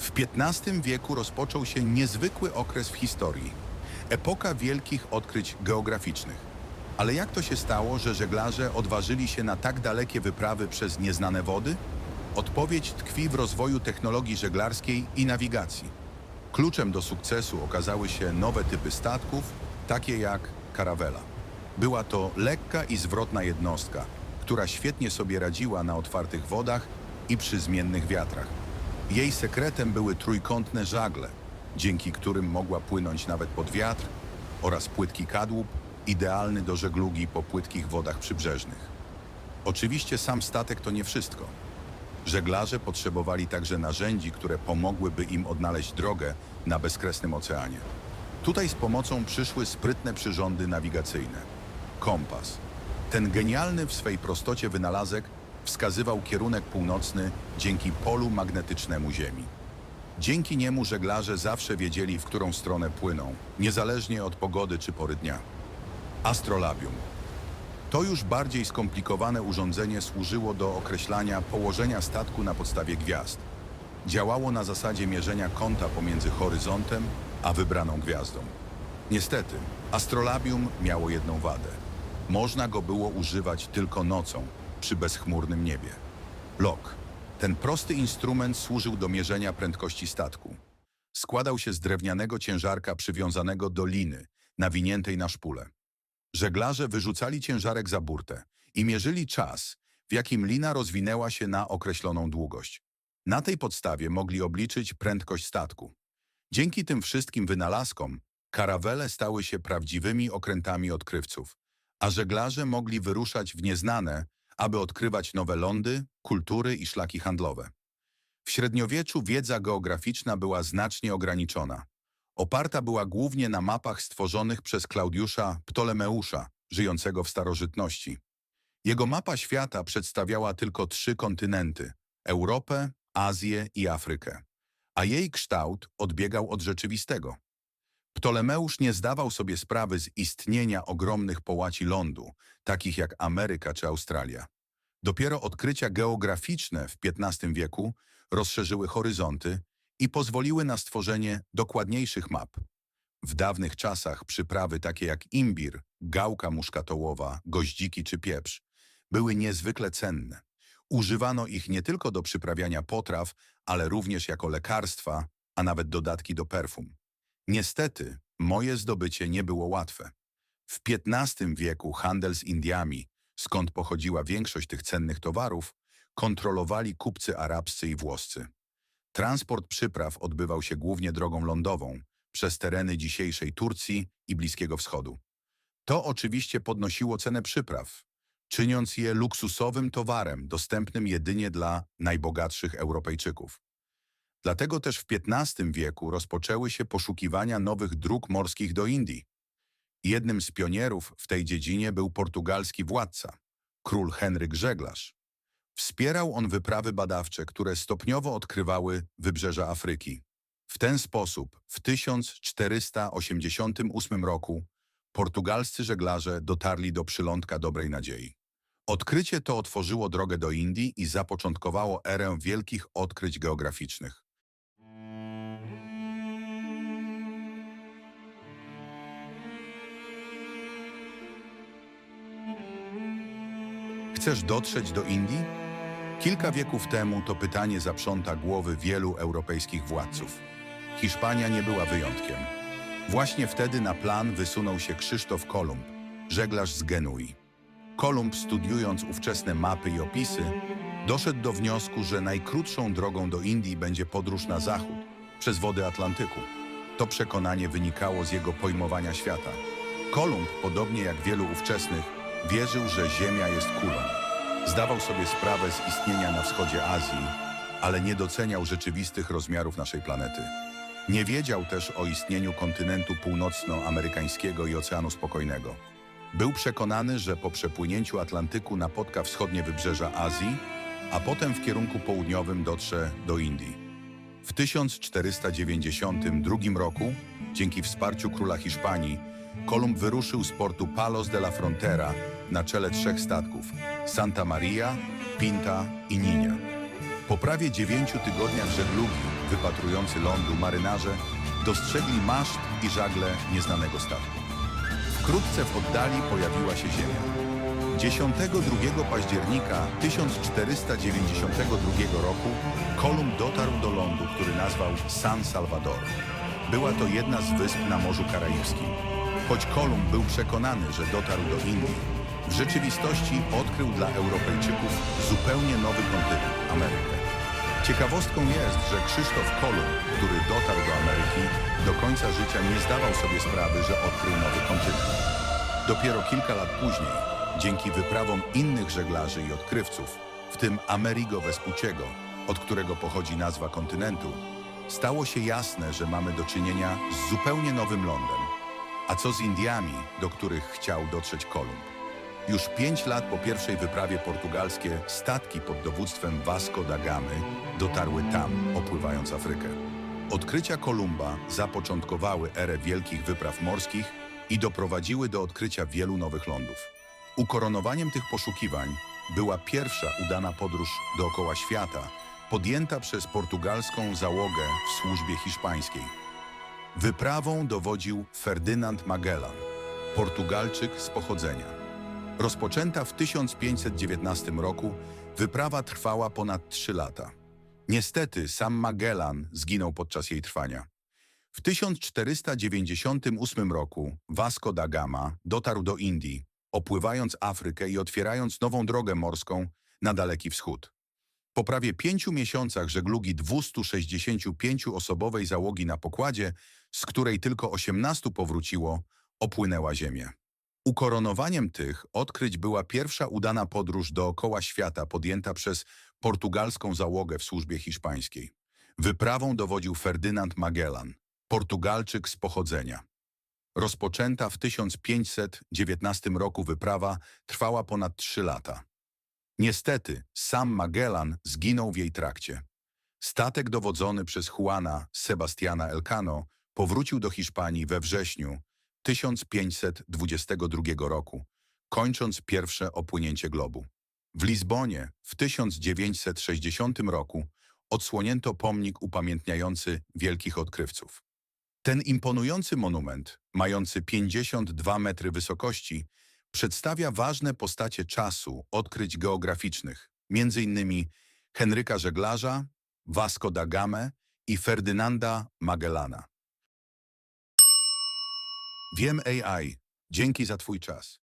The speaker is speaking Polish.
W XV wieku rozpoczął się niezwykły okres w historii. Epoka wielkich odkryć geograficznych. Ale jak to się stało, że żeglarze odważyli się na tak dalekie wyprawy przez nieznane wody? Odpowiedź tkwi w rozwoju technologii żeglarskiej i nawigacji. Kluczem do sukcesu okazały się nowe typy statków, takie jak karawela. Była to lekka i zwrotna jednostka, która świetnie sobie radziła na otwartych wodach i przy zmiennych wiatrach. Jej sekretem były trójkątne żagle, dzięki którym mogła płynąć nawet pod wiatr, oraz płytki kadłub, idealny do żeglugi po płytkich wodach przybrzeżnych. Oczywiście sam statek to nie wszystko. Żeglarze potrzebowali także narzędzi, które pomogłyby im odnaleźć drogę na bezkresnym oceanie. Tutaj z pomocą przyszły sprytne przyrządy nawigacyjne. Kompas. Ten genialny w swej prostocie wynalazek wskazywał kierunek północny dzięki polu magnetycznemu Ziemi. Dzięki niemu żeglarze zawsze wiedzieli, w którą stronę płyną, niezależnie od pogody czy pory dnia. Astrolabium. To już bardziej skomplikowane urządzenie służyło do określania położenia statku na podstawie gwiazd. Działało na zasadzie mierzenia kąta pomiędzy horyzontem a wybraną gwiazdą. Niestety, astrolabium miało jedną wadę. Można go było używać tylko nocą, przy bezchmurnym niebie. Lok. Ten prosty instrument służył do mierzenia prędkości statku. Składał się z drewnianego ciężarka przywiązanego do liny, nawiniętej na szpulę. Żeglarze wyrzucali ciężarek za burtę i mierzyli czas, w jakim lina rozwinęła się na określoną długość. Na tej podstawie mogli obliczyć prędkość statku. Dzięki tym wszystkim wynalazkom karawele stały się prawdziwymi okrętami odkrywców, a żeglarze mogli wyruszać w nieznane, aby odkrywać nowe lądy, kultury i szlaki handlowe. W średniowieczu wiedza geograficzna była znacznie ograniczona. Oparta była głównie na mapach stworzonych przez Klaudiusza Ptolemeusza, żyjącego w starożytności. Jego mapa świata przedstawiała tylko trzy kontynenty – Europę, Azję i Afrykę, a jej kształt odbiegał od rzeczywistego. Ptolemeusz nie zdawał sobie sprawy z istnienia ogromnych połaci lądu, takich jak Ameryka czy Australia. Dopiero odkrycia geograficzne w XV wieku rozszerzyły horyzonty i pozwoliły na stworzenie dokładniejszych map. W dawnych czasach przyprawy takie jak imbir, gałka muszkatołowa, goździki czy pieprz były niezwykle cenne. Używano ich nie tylko do przyprawiania potraw, ale również jako lekarstwa, a nawet dodatki do perfum. Niestety, moje zdobycie nie było łatwe. W XV wieku handel z Indiami, skąd pochodziła większość tych cennych towarów, kontrolowali kupcy arabscy i włoscy. Transport przypraw odbywał się głównie drogą lądową, przez tereny dzisiejszej Turcji i Bliskiego Wschodu. To oczywiście podnosiło cenę przypraw, czyniąc je luksusowym towarem dostępnym jedynie dla najbogatszych Europejczyków. Dlatego też w XV wieku rozpoczęły się poszukiwania nowych dróg morskich do Indii. Jednym z pionierów w tej dziedzinie był portugalski władca, król Henryk Żeglarz. Wspierał on wyprawy badawcze, które stopniowo odkrywały wybrzeża Afryki. W ten sposób w 1488 roku portugalscy żeglarze dotarli do przylądka Dobrej Nadziei. Odkrycie to otworzyło drogę do Indii i zapoczątkowało erę wielkich odkryć geograficznych. Chcesz dotrzeć do Indii? Kilka wieków temu to pytanie zaprząta głowy wielu europejskich władców. Hiszpania nie była wyjątkiem. Właśnie wtedy na plan wysunął się Krzysztof Kolumb, żeglarz z Genui. Kolumb, studiując ówczesne mapy i opisy, doszedł do wniosku, że najkrótszą drogą do Indii będzie podróż na zachód, przez wody Atlantyku. To przekonanie wynikało z jego pojmowania świata. Kolumb, podobnie jak wielu ówczesnych, wierzył, że Ziemia jest kulą. Zdawał sobie sprawę z istnienia na wschodzie Azji, ale nie doceniał rzeczywistych rozmiarów naszej planety. Nie wiedział też o istnieniu kontynentu północnoamerykańskiego i Oceanu Spokojnego. Był przekonany, że po przepłynięciu Atlantyku napotka wschodnie wybrzeża Azji, a potem w kierunku południowym dotrze do Indii. W 1492 roku, dzięki wsparciu króla Hiszpanii, Kolumb wyruszył z portu Palos de la Frontera na czele trzech statków Santa Maria, Pinta i Niña. Po prawie dziewięciu tygodniach żeglugi wypatrujący lądu marynarze dostrzegli maszt i żagle nieznanego statku. Wkrótce w oddali pojawiła się ziemia. 10-2 października 1492 roku Kolumb dotarł do lądu, który nazwał San Salvador. Była to jedna z wysp na Morzu Karaibskim. Choć Kolumb był przekonany, że dotarł do Indii, w rzeczywistości odkrył dla Europejczyków zupełnie nowy kontynent Amerykę. Ciekawostką jest, że Krzysztof Kolumb, który dotarł do Ameryki, do końca życia nie zdawał sobie sprawy, że odkrył nowy kontynent. Dopiero kilka lat później, dzięki wyprawom innych żeglarzy i odkrywców, w tym Amerigo Vespucciego, od którego pochodzi nazwa kontynentu, stało się jasne, że mamy do czynienia z zupełnie nowym lądem. A co z Indiami, do których chciał dotrzeć Kolumb? Już pięć lat po pierwszej wyprawie portugalskie statki pod dowództwem Vasco da Gamy dotarły tam, opływając Afrykę. Odkrycia Kolumba zapoczątkowały erę wielkich wypraw morskich i doprowadziły do odkrycia wielu nowych lądów. Ukoronowaniem tych poszukiwań była pierwsza udana podróż dookoła świata, podjęta przez portugalską załogę w służbie hiszpańskiej. Wyprawą dowodził Ferdynand Magellan, Portugalczyk z pochodzenia. Rozpoczęta w 1519 roku, wyprawa trwała ponad trzy lata. Niestety sam Magellan zginął podczas jej trwania. W 1498 roku Vasco da Gama dotarł do Indii, opływając Afrykę i otwierając nową drogę morską na Daleki Wschód. Po prawie pięciu miesiącach żeglugi 265-osobowej załogi na pokładzie, z której tylko 18 powróciło, opłynęła Ziemię. Ukoronowaniem tych odkryć była pierwsza udana podróż dookoła świata podjęta przez portugalską załogę w służbie hiszpańskiej. Wyprawą dowodził Ferdynand Magellan, Portugalczyk z pochodzenia. Rozpoczęta w 1519 roku wyprawa trwała ponad trzy lata. Niestety, sam Magellan zginął w jej trakcie. Statek dowodzony przez Juana Sebastiana Elcano powrócił do Hiszpanii we wrześniu 1522 roku, kończąc pierwsze opłynięcie globu. W Lizbonie w 1960 roku odsłonięto pomnik upamiętniający wielkich odkrywców. Ten imponujący monument, mający 52 metry wysokości, przedstawia ważne postacie czasu odkryć geograficznych, m.in. Henryka Żeglarza, Vasco da Gamę i Ferdynanda Magellana. Wiem AI, dzięki za Twój czas.